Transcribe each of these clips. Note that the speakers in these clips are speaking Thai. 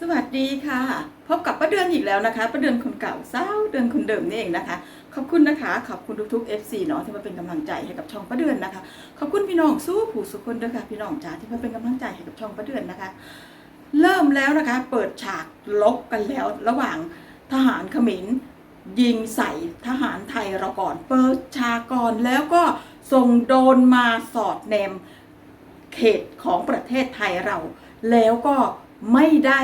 สวัสดีค่ะ พบกับป้าเดือนอีกแล้วนะคะป้าเดือนคนเก่าเศร้าเดือนคนเดิมนี่เองนะคะ ขอบคุณนะคะ ขอบคุณทุกๆ FC เนาะที่มาเป็นกำลังใจให้กับช่องป้าเดือนนะคะ ขอบคุณพี่น้องสู้ผู้สุคนด้วยค่ะพี่น้องจ๋าที่มาเป็นกำลังใจให้กับช่องป้าเดือนนะคะ เริ่มแล้วนะคะ เปิดฉากลบกันแล้วระหว่างทหารเขมรยิงใส่ทหารไทยเราก่อน เปิดฉากก่อนแล้วก็ส่งโดนมาสอดแนมเขตของประเทศไทยเรา แล้วก็ไม่ได้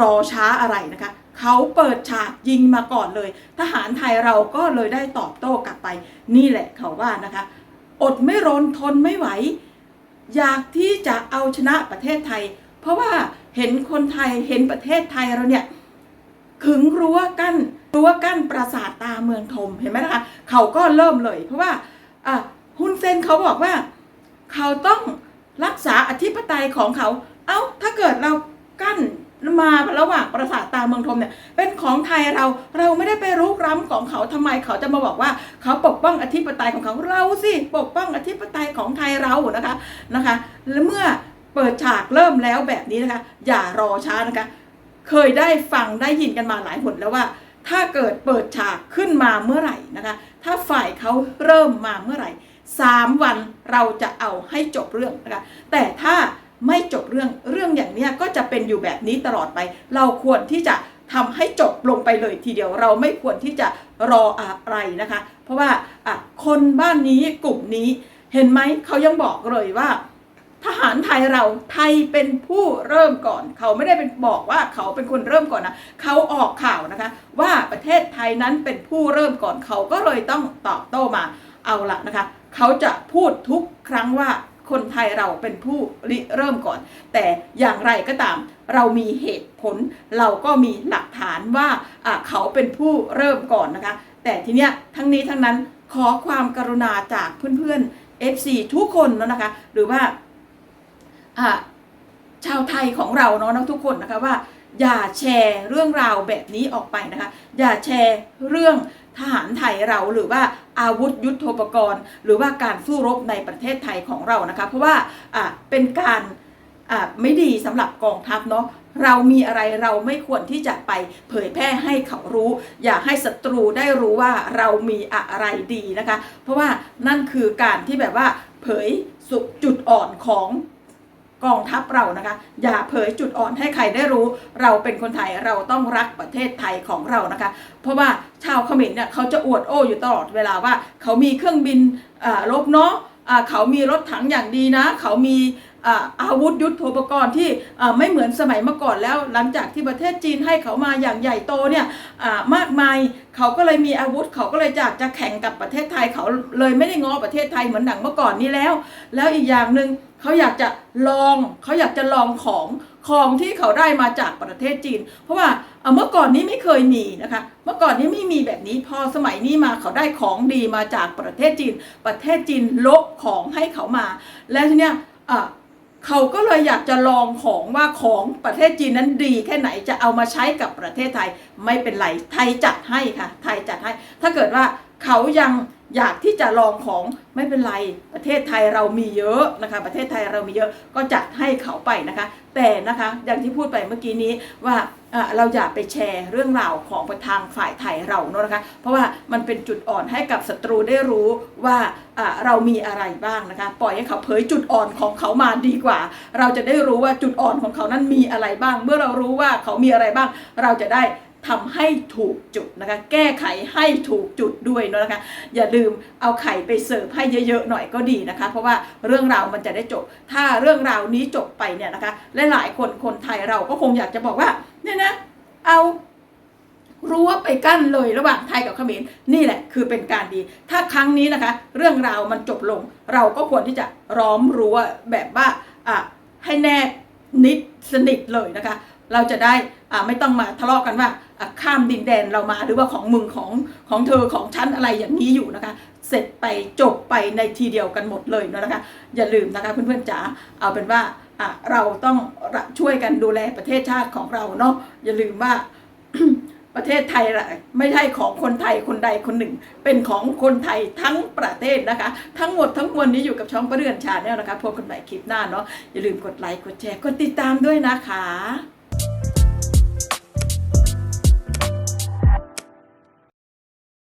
รอช้าอะไรนะคะ เขาเปิดฉากยิงมาก่อนเลย ทหารไทยเราก็เลยได้ตอบโต้กลับไป นี่แหละเขาว่านะคะ อดไม่รนทนไม่ไหว อยากที่จะเอาชนะประเทศไทย เพราะว่าเห็นคนไทยเห็นประเทศไทยเราเนี่ยขึงรั้วกั้นรั้วกั้นปราสาทตาเมืองธมเห็นไหมนะคะเขาก็เริ่มเลย เพราะว่าอะฮุนเซนเขาบอกว่า เขาต้องรักษาอธิปไตยของเขา เอ้าถ้าเกิดเรากั้น มาระหว่างปราสาทตาเมืองธมเนี่ยเป็นของไทยเราเราไม่ได้ไปรุกร้ำของเขาทำไมเขาจะมาบอกว่า เขาปกป้องอธิปไตยของเขาเราสิปกป้องอธิปไตยของไทยเรานะคะนะคะ และเมื่อเปิดฉากเริ่มแล้วแบบนี้นะคะ อย่ารอช้านะคะ เคยได้ฟังได้ยินกันมาหลายหนแล้วว่า ถ้าเกิดเปิดฉากขึ้นมาเมื่อไหร่นะคะ ถ้าฝ่ายเขาเริ่มมาเมื่อไหร่สามวันเราจะเอาให้จบเรื่องนะคะ แต่ถ้า ไม่จบเรื่องเรื่องอย่างนี้ก็จะเป็นอยู่แบบนี้ตลอดไป เราควรที่จะทำให้จบลงไปเลยทีเดียวเราไม่ควรที่จะรออะไรนะคะ เพราะว่าคนบ้านนี้กลุ่มนี้เห็นไหมเขายังบอกเลยว่า ทหารไทยเราไทยเป็นผู้เริ่มก่อน เขาไม่ได้เป็นบอกว่าเขาเป็นคนเริ่มก่อนนะเขาออกข่าวนะคะ ว่าประเทศไทยนั้นเป็นผู้เริ่มก่อนเขาก็เลยต้องตอบโต้มาเอาละนะคะ เขาจะพูดทุกครั้งว่า คนไทยเราเป็นผู้ริเริ่มก่อน แต่อย่างไรก็ตาม เรามีเหตุผล เราก็มีหลักฐานว่าเขาเป็นผู้เริ่มก่อนนะคะ แต่ทีเนี้ยทั้งนี้ทั้งนั้นขอความกรุณาจากเพื่อนๆ FC ทุกคนแล้วนะคะ หรือว่าชาวไทยของเราเนาะนะทุกคนนะคะว่าอย่าแชร์เรื่องราวแบบนี้ออกไปนะคะ อย่าแชร์เรื่อง ทหารไทยเราหรือว่าอาวุธยุทโธปกรณ์ หรือว่าการสู้รบในประเทศไทยของเรานะคะ เพราะว่าเป็นการไม่ดีสำหรับกองทัพเนาะเรามีอะไรเราไม่ควรที่จะไปเผยแพร่ให้เขารู้ อย่าให้ศัตรูได้รู้ว่าเรามีอะไรดีนะคะ เพราะว่านั่นคือการที่แบบว่าเผยสุจุดอ่อนของ กองทัพเรานะคะ อย่าเผยจุดอ่อนให้ใครได้รู้ เราเป็นคนไทยเราต้องรักประเทศไทยของเรานะคะ เพราะว่าชาวเขมรเนี่ยเขาจะอวดโอ้อยู่ตลอดเวลาว่า เขามีเครื่องบินอ่ารบเนาะเขามีรถถังอย่างดีนะ เขามี อาวุธยุทโธปกรณ์ที่ไม่เหมือนสมัยเมื่อก่อนแล้ว หลังจากที่ประเทศจีนให้เขามาอย่างใหญ่โตเนี่ยมากมายเขาก็เลยมีอาวุธเขาก็เลยอยากจะแข่งกับประเทศไทยเขาเลยไม่ได้ง้อประเทศไทยเหมือนดังเมื่อก่อนนี้แล้ว แล้วอีกอย่างหนึ่งเขาอยากจะลองเขาอยากจะลองของของที่เขาได้มาจากประเทศจีน เพราะว่าเมื่อก่อนนี้ไม่เคยมีนะคะ เมื่อก่อนนี้ไม่มีแบบนี้ พอสมัยนี้มาเขาได้ของดีมาจากประเทศจีน ประเทศจีนลบของให้เขามา แล้วทีเนี้ยอะ เขาก็เลยอยากจะลองของว่าของประเทศจีนนั้นดีแค่ไหนจะเอามาใช้กับประเทศไทย ไม่เป็นไรไทยจัดให้ค่ะ ไทยจัดให้ ถ้าเกิดว่าเขายัง อยากที่จะลองของไม่เป็นไร ประเทศไทยเรามีเยอะนะคะ ประเทศไทยเรามีเยอะก็จัดให้เขาไปนะคะ แต่นะคะอย่างที่พูดไปเมื่อกี้นี้ว่าเราอย่าไปแชร์เรื่องราวของทางฝ่ายไทยเราเนอะนะคะ เพราะว่ามันเป็นจุดอ่อนให้กับศัตรูได้รู้ว่าเรามีอะไรบ้างนะคะ ปล่อยให้เขาเผยจุดอ่อนของเขามาดีกว่า เราจะได้รู้ว่าจุดอ่อนของเขานั้นมีอะไรบ้าง เมื่อเรารู้ว่าเขามีอะไรบ้าง เราจะได้ ทำให้ถูกจุดนะคะ แก้ไขให้ถูกจุดด้วยเนอะนะคะ อย่าลืมเอาไข่ไปเสิร์ฟให้เยอะๆหน่อยก็ดีนะคะ เพราะว่าเรื่องราวมันจะได้จบ ถ้าเรื่องราวนี้จบไปเนี่ยนะคะหลายๆคนคนไทยเราก็คงอยากจะบอกว่าเนี่ยนะเอารั้วไปกั้นเลยระหว่างไทยกับเขมรนี่แหละคือเป็นการดี ถ้าครั้งนี้นะคะ เรื่องราวมันจบลง เราก็ควรที่จะล้อมรั้วแบบว่าอะให้แนบนิดสนิทเลยนะคะ เราจะได้อ่าไม่ต้องมาทะเลาะกันว่าข้ามดินแดนเรามาหรือว่าของมึงของของเธอของฉันอะไรอย่างนี้อยู่นะคะ เสร็จไปจบไปในทีเดียวกันหมดเลยนะคะ อย่าลืมนะคะเพื่อนๆจ๋าเอาเป็นว่าอะเราต้องช่วยกันดูแลประเทศชาติของเราเนาะอย่าลืมว่าประเทศไทยละไม่ใช่ของคนไทยคนใดคนหนึ่ง เป็นของคนไทยทั้งประเทศนะคะ ทั้งหมดทั้งมวลนี้อยู่กับช่องประเดือนชาแนลนะคะพบกันใหม่คลิปหน้าเนาะอย่าลืมกดไลค์กดแชร์กดติดตามด้วยนะคะ